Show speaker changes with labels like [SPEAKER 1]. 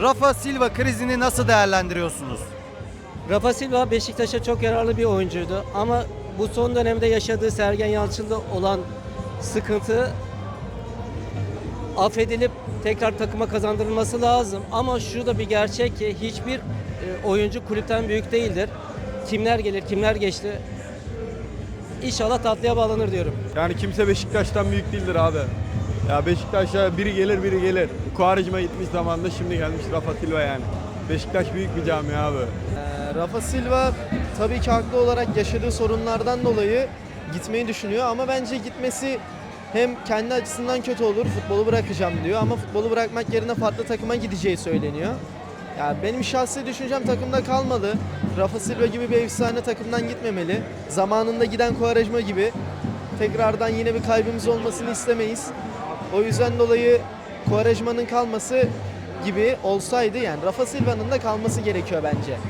[SPEAKER 1] Rafa Silva krizini nasıl değerlendiriyorsunuz?
[SPEAKER 2] Rafa Silva Beşiktaş'a çok yararlı bir oyuncuydu ama bu son dönemde yaşadığı Sergen Yalçın'da olan sıkıntı affedilip tekrar takıma kazandırılması lazım. Ama şu da bir gerçek ki hiçbir e, oyuncu kulüpten büyük değildir. Kimler gelir, kimler geçti. İnşallah tatlıya bağlanır diyorum.
[SPEAKER 3] Yani kimse Beşiktaş'tan büyük değildir abi. Ya Beşiktaş'a biri gelir biri gelir. Kuvarecime gitmiş zamanda şimdi gelmiş Rafa Silva yani. Beşiktaş büyük bir camia abi.
[SPEAKER 4] Ee, Rafa Silva tabii ki haklı olarak yaşadığı sorunlardan dolayı gitmeyi düşünüyor ama bence gitmesi hem kendi açısından kötü olur futbolu bırakacağım diyor ama futbolu bırakmak yerine farklı takıma gideceği söyleniyor. Ya benim şahsi düşüncem takımda kalmalı. Rafa Silva gibi bir efsane takımdan gitmemeli. Zamanında giden Quaresma gibi tekrardan yine bir kaybımız olmasını istemeyiz. O yüzden dolayı Quaresma'nın kalması gibi olsaydı yani Rafa Silva'nın da kalması gerekiyor bence.